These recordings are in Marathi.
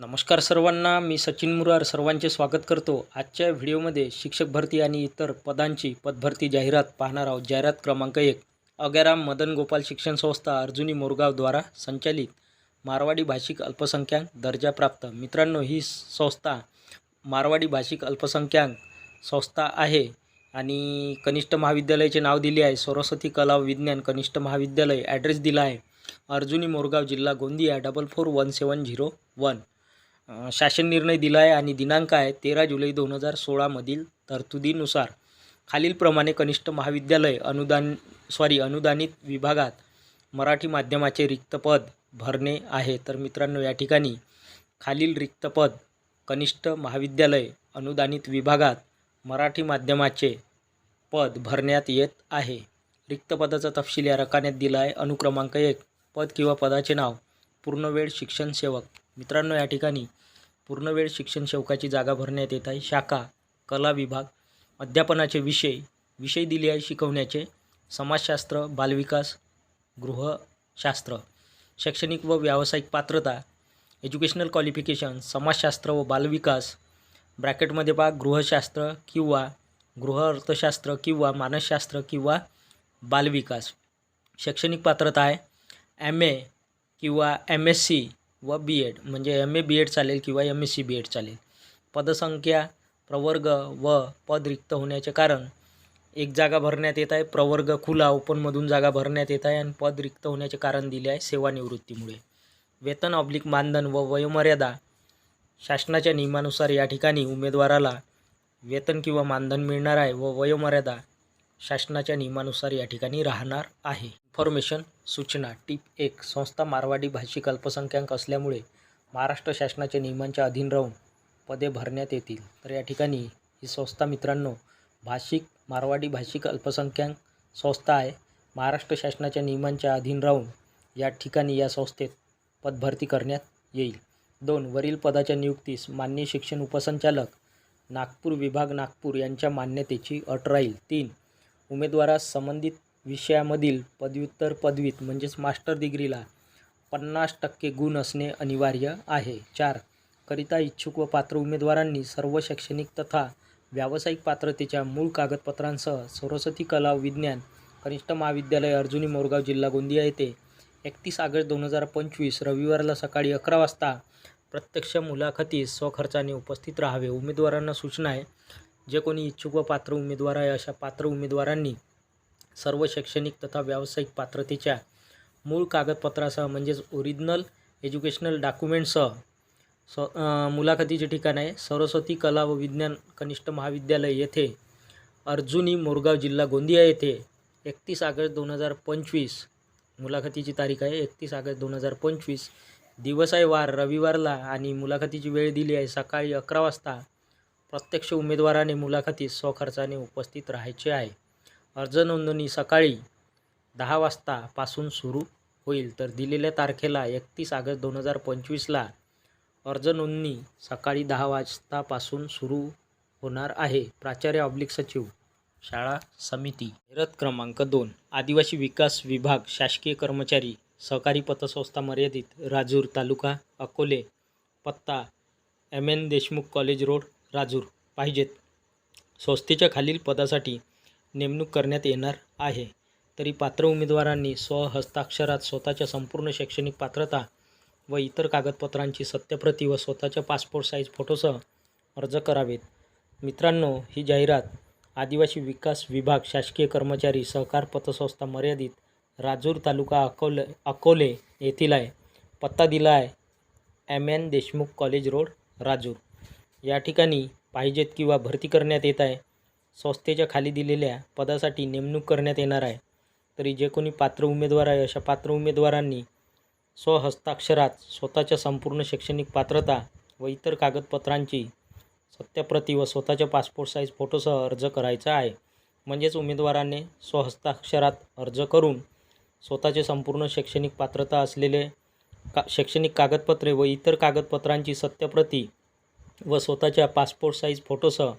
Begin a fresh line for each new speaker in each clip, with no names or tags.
नमस्कार सर्वांना मी सचिन मुरार सर्वांचे स्वागत करतो. आजच्या व्हिडिओमध्ये शिक्षक भरती आणि इतर पदांची पदभरती जाहिरात पाहणार आहोत. जाहिरात क्रमांक एक अगेराम मदन गोपाल शिक्षण संस्था अर्जुनी मोरगावद्वारा संचालित मारवाडी भाषिक अल्पसंख्याक दर्जा प्राप्त. मित्रांनो ही संस्था मारवाडी भाषिक अल्पसंख्याक संस्था आहे आणि कनिष्ठ महाविद्यालयाचे नाव दिले आहे. सरस्वती कला विज्ञान कनिष्ठ महाविद्यालय ॲड्रेस दिला आहे. अर्जुनी मोरगाव जिल्हा Gondia double four one seven zero one. शासन निर्णय दिला आहे आणि दिनांक आहे तेरा जुलै दोन हजार सोळामधील तरतुदीनुसार. खालीलप्रमाणे कनिष्ठ महाविद्यालय अनुदान सॉरी अनुदानित विभागात मराठी माध्यमाचे रिक्त पद भरणे आहे. तर मित्रांनो या ठिकाणी खालील रिक्त पद कनिष्ठ महाविद्यालय अनुदानित विभागात मराठी माध्यमाचे पद भरण्यात येत आहे. रिक्त पदाचा तपशील या रकान्यात दिला आहे अनुक्रमांक एक पद किंवा पदाचे नाव पूर्णवेळ शिक्षण सेवक. मित्रांनो या ठिकाणी पूर्णवेळ शिक्षण शौकाची जागा भरण्यात येत आहे. शाखा कला विभाग अध्यापनाचे विषय विषय दिले आहे शिकवण्याचे समाजशास्त्र बालविकास गृहशास्त्र शैक्षणिक व व्यावसायिक पात्रता एज्युकेशनल क्वालिफिकेशन समाजशास्त्र व बालविकास ब्रॅकेटमध्ये पहा गृहशास्त्र किंवा गृह अर्थशास्त्र किंवा मानसशास्त्र किंवा बालविकास. शैक्षणिक पात्रता आहे एम ए किंवा एम एस सी व बी एड म्हणजे एम ए बी एड चालेल किंवा M S C B Ed चालेल. पदसंख्या प्रवर्ग व पद रिक्त होण्याचे कारण एक जागा भरण्यात येत आहे प्रवर्ग खुला ओपनमधून जागा भरण्यात येत आहे आणि पद रिक्त होण्याचे कारण दिले आहे सेवानिवृत्तीमुळे. वेतन ऑब्लिक मानधन व वयोमर्यादा शासनाच्या नियमानुसार या ठिकाणी उमेदवाराला वेतन किंवा मानधन मिळणार आहे व वयोमर्यादा शासनाच्या नियमानुसार या ठिकाणी राहणार आहे. इन्फॉर्मेशन सूचना टीप एक संस्था मारवाडी भाषिक अल्पसंख्याक असल्यामुळे महाराष्ट्र शासनाच्या नियमांच्या अधीन राहून पदे भरण्यात येतील. तर या ठिकाणी ही संस्था मित्रांनो भाषिक मारवाडी भाषिक अल्पसंख्याक संस्था आहे. महाराष्ट्र शासनाच्या नियमांच्या अधीन राहून या ठिकाणी या संस्थेत पदभरती करण्यात येईल. दोन वरील पदाच्या नियुक्तीस मान्य शिक्षण उपसंचालक नागपूर विभाग नागपूर यांच्या मान्यतेची अट राहील. तीन उमेदवारास संबंधित विषयामधील पदव्युत्तर पदवीत म्हणजेच मास्टर डिग्रीला पन्नास टक्के गुण असणे अनिवार्य आहे. चार. करिता इच्छुक व पात्र उमेदवारांनी सर्व शैक्षणिक तथा व्यावसायिक पात्रतेच्या मूळ कागदपत्रांसह सरस्वती कला व विज्ञान कनिष्ठ महाविद्यालय अर्जुनी मोरगाव जिल्हा गोंदिया येथे एकतीस ऑगस्ट दोन हजार पंचवीस रविवारला सकाळी अकरा वाजता प्रत्यक्ष मुलाखतीस स्वखर्चाने उपस्थित राहावे. उमेदवारांना सूचना आहे जे कोणी इच्छुक व पात्र उमेदवार आहे अशा पात्र उमेदवारांनी सर्व शैक्षणिक तथा व्यावसायिक पात्रतेच्या मूळ कागदपत्रासह म्हणजेच ओरिजिनल एज्युकेशनल डॉक्युमेंटसह स मुलाखतीचे ठिकाण आहे. सरस्वती कला व विज्ञान कनिष्ठ महाविद्यालय येथे अर्जुनी मोरगाव जिल्हा गोंदिया येथे एकतीस ऑगस्ट दोन हजार पंचवीस मुलाखतीची तारीख आहे. एकतीस ऑगस्ट दोन हजार पंचवीस दिवस आहे. वार रविवारला आणि मुलाखतीची वेळ दिली आहे. सकाळी अकरा वाजता प्रत्यक्ष उमेदवाराने मुलाखतीत स्वखर्चाने उपस्थित राहायचे आहे. अर्ज नोंदणी सकाळी दहा वाजतापासून सुरू होईल. तर दिलेल्या तारखेला एकतीस ऑगस्ट दोन हजार पंचवीसला अर्ज नोंदणी सकाळी दहा वाजतापासून सुरू होणार आहे. प्राचार्य ऑब्लिक सचिव शाळा समिती. जाहिरात क्रमांक दोन आदिवासी विकास विभाग शासकीय कर्मचारी सहकारी पतसंस्था मर्यादित राजूर तालुका अकोले पत्ता M N Deshmukh college road Rajur. पाहिजेत. संस्थेच्या खालील पदासाठी नेमणूक करण्यात येणार आहे. तरी पात्र उमेदवारांनी स्वहस्ताक्षरात स्वतःच्या संपूर्ण शैक्षणिक पात्रता व इतर कागदपत्रांची सत्यप्रती व स्वतःच्या पासपोर्ट साईज फोटोसह अर्ज करावेत. मित्रांनो ही जाहिरात आदिवासी विकास विभाग शासकीय कर्मचारी सहकार पतसंस्था मर्यादित राजूर तालुका अकोले अकोले येथील आहे. पत्ता दिला आहे M N Deshmukh college road Rajur. या ठिकाणी पाहिजेत किंवा भरती करण्यात येत आहे. संस्थेच्या खाली दिलेल्या पदासाठी नेमणूक करण्यात येणार आहे. तरी जे कोणी पात्र उमेदवार आहे अशा पात्र उमेदवारांनी स्वहस्ताक्षरात स्वतःच्या संपूर्ण शैक्षणिक पात्रता व इतर कागदपत्रांची सत्यप्रती व स्वतःच्या पासपोर्ट साईज फोटोसह अर्ज करायचा आहे. म्हणजेच उमेदवाराने स्वहस्ताक्षरात अर्ज करून स्वतःचे संपूर्ण शैक्षणिक पात्रता असलेले का शैक्षणिक कागदपत्रे व इतर कागदपत्रांची सत्यप्रती व स्वतःच्या पासपोर्ट साईज फोटोसह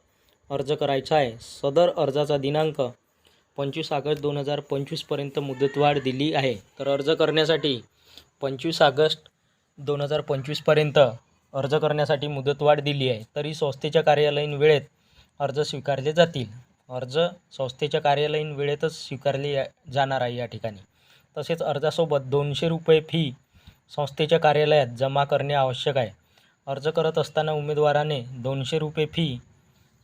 अर्ज करायचा आहे. सदर अर्जाचा दिनांक पंचवीस ऑगस्ट दोन हजार पंचवीसपर्यंत मुदतवाढ दिली आहे. तर अर्ज करण्यासाठी पंचवीस ऑगस्ट दोन हजार पंचवीसपर्यंत अर्ज करण्यासाठी मुदतवाढ दिली आहे. तरी संस्थेच्या कार्यालयीन वेळेत अर्ज स्वीकारले जातील. अर्ज संस्थेच्या कार्यालयीन वेळेतच स्वीकारले जाणार आहे या ठिकाणी. तसेच अर्जासोबत दोनशे रुपये फी संस्थेच्या कार्यालयात जमा करणे आवश्यक आहे. अर्ज करत असताना उमेदवाराने दोनशे रुपये फी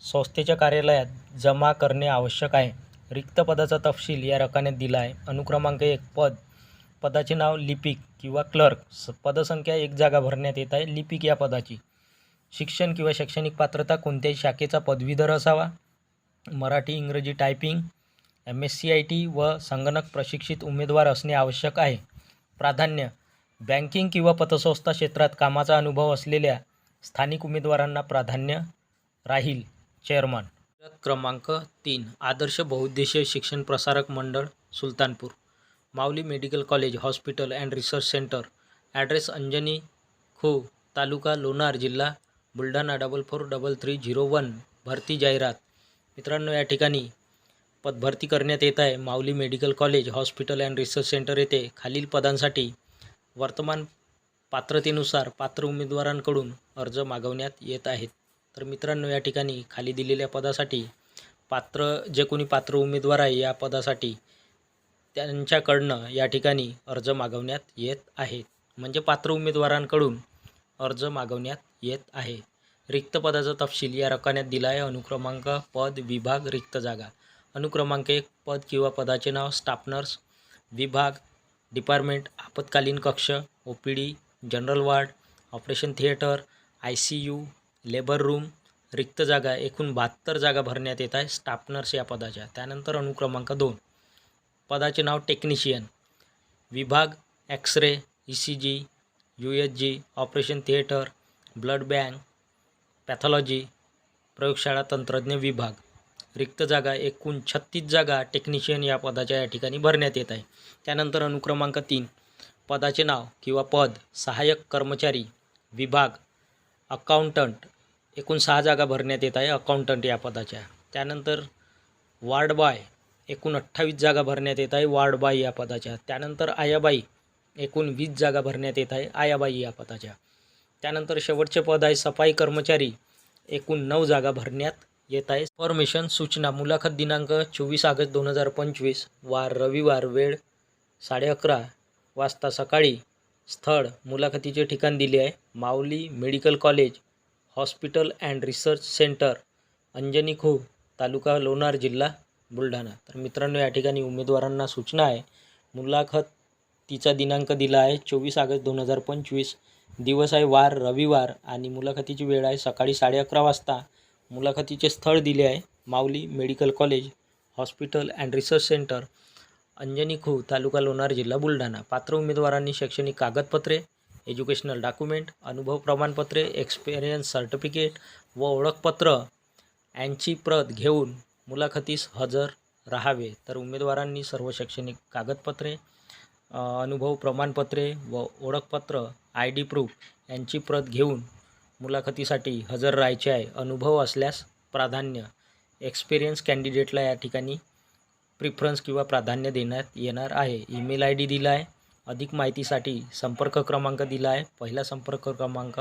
संस्थेच्या कार्यालयात जमा करणे आवश्यक आहे. रिक्त पदाचा तपशील या रकान्यात दिला आहे. अनुक्रमांक एक पद. पदाचे नाव लिपिक किंवा क्लर्क. स पदसंख्या एक जागा भरण्यात येत आहे. लिपिक या पदाची. शिक्षण किंवा शैक्षणिक पात्रता कोणत्याही शाखेचा पदवीधर असावा. मराठी इंग्रजी typing M S C I T व संगणक प्रशिक्षित उमेदवार असणे आवश्यक आहे. प्राधान्य. बँकिंग किंवा पतसंस्था क्षेत्रात कामाचा अनुभव असलेल्या स्थानिक उमेदवारांना प्राधान्य राहील. चेअरमन. क्रमांक तीन आदर्श बहुउद्देशीय शिक्षण प्रसारक मंडळ Sultanpur. Mauli medical college hospital and research centre. Address Anjani खो तालुका लोणार जिल्हा Buldhana double four double three zero one भरती जाहिरात. मित्रांनो या ठिकाणी पदभरती करण्यात येत आहे. Mauli medical college hospital and research centre येथे खालील पदांसाठी वर्तमान पात्रतेनुसार पात्र उमेदवारांकडून अर्ज मागवण्यात येत आहेत. तर मित्रांनो या ठिकाणी खाली दिलेल्या पदासाठी पात्र जे कोणी पात्र उमेदवार आहे या पदासाठी त्यांच्याकडनं या ठिकाणी अर्ज मागवण्यात येत आहेत म्हणजे पात्र उमेदवारांकडून अर्ज मागवण्यात येत आहे. रिक्त पदाचा तपशील या रकान्यात दिला आहे अनुक्रमांक पद विभाग रिक्त जागा. अनुक्रमांक एक पद किंवा पदाचे नाव स्टाफ नर्स विभाग डिपार्टमेंट आपत्कालीन कक्ष O P D general ward operation theatre I C U labour room रिक्त जागा एकूण बहात्तर जागा भरण्यात येत आहे स्टाफनर्स या पदाच्या. त्यानंतर अनुक्रमांक दोन. पदाचे नाव टेक्निशियन विभाग x-ray E C G U H G operation theatre blood bank pathology प्रयोगशाळा तंत्रज्ञ विभाग. रिक्त जागा एकूण छत्तीस जागा टेक्निशियन या पदाच्या या ठिकाणी भरण्यात येत आहे. त्यानंतर अनुक्रमांक तीन. पदाचे नाव किंवा पद सहाय्यक कर्मचारी विभाग अकाउंटंट एकूण सहा जागा भरण्यात येत आहे अकाउंटंट या पदाच्या. त्यानंतर वार्ड बाय एकूण अठ्ठावीस जागा भरण्यात येत आहे वार्ड बाय या पदाच्या. त्यानंतर आयाबाई एकूण वीस जागा भरण्यात येत आहे आयाबाई या पदाच्या. त्यानंतर शेवटचे पद आहे सफाई कर्मचारी एकूण नऊ जागा भरण्यात येत आहे. फॉर्मेशन सूचना मुलाखत दिनांक चोवीस ऑगस्ट दोन हजार पंचवीस वार रविवार वेळ साडे अकरा वाजता सकाळी स्थळ मुलाखतीचे ठिकाण दिले आहे. Mauli medical college hospital and research centre Anjani खो तालुका लोणार जिल्हा बुलढाणा. तर मित्रांनो या ठिकाणी उमेदवारांना सूचना आहे. मुलाखत तिचा दिनांक दिला आहे चोवीस ऑगस्ट दोन हजार पंचवीस. दिवस आहे वार रविवार आणि मुलाखतीची वेळ आहे सकाळी साडे अकरा वाजता. मुलाखतीचे स्थळ दिले आहे Mauli medical college hospital and research centre Anjani खू तालुका लोणार जिल्हा बुलढाणा. पात्र उमेदवारांनी शैक्षणिक कागदपत्रे एज्युकेशनल डॉक्युमेंट अनुभव प्रमाणपत्रे एक्सपिरियन्स सर्टिफिकेट व ओळखपत्र यांची प्रत घेऊन मुलाखतीस हजर राहावे. तर उमेदवारांनी सर्व शैक्षणिक कागदपत्रे अनुभव प्रमाणपत्रे व ओळखपत्र आय डी प्रूफ यांची प्रत घेऊन मुलाखतीसाठी हजर राहायचे आहे. अनुभव असल्यास प्राधान्य एक्सपिरियन्स कॅन्डिडेटला या ठिकाणी प्रिफरन्स किंवा प्राधान्य देण्यात येणार आहे. ईमेल आय डी दिला आहे. अधिक माहितीसाठी संपर्क क्रमांक दिला आहे पहिला संपर्क क्रमांक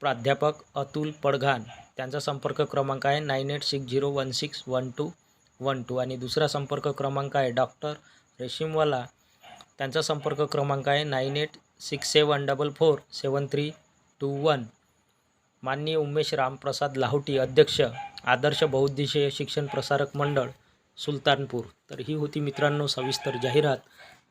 प्राध्यापक अतुल पडघान त्यांचा संपर्क क्रमांक आहे nine eight six zero one six one two one two. आणि दुसरा संपर्क क्रमांक आहे डॉक्टर रेशीमवाला. त्यांचा संपर्क क्रमांक आहे nine eight six seven double four seven three two one. माननीय उमेश रामप्रसाद लाहोटी अध्यक्ष आदर्श बहुद्देशीय शिक्षण प्रसारक मंडळ सुलतानपूर. तर ही होती मित्रांनो सविस्तर जाहिरात.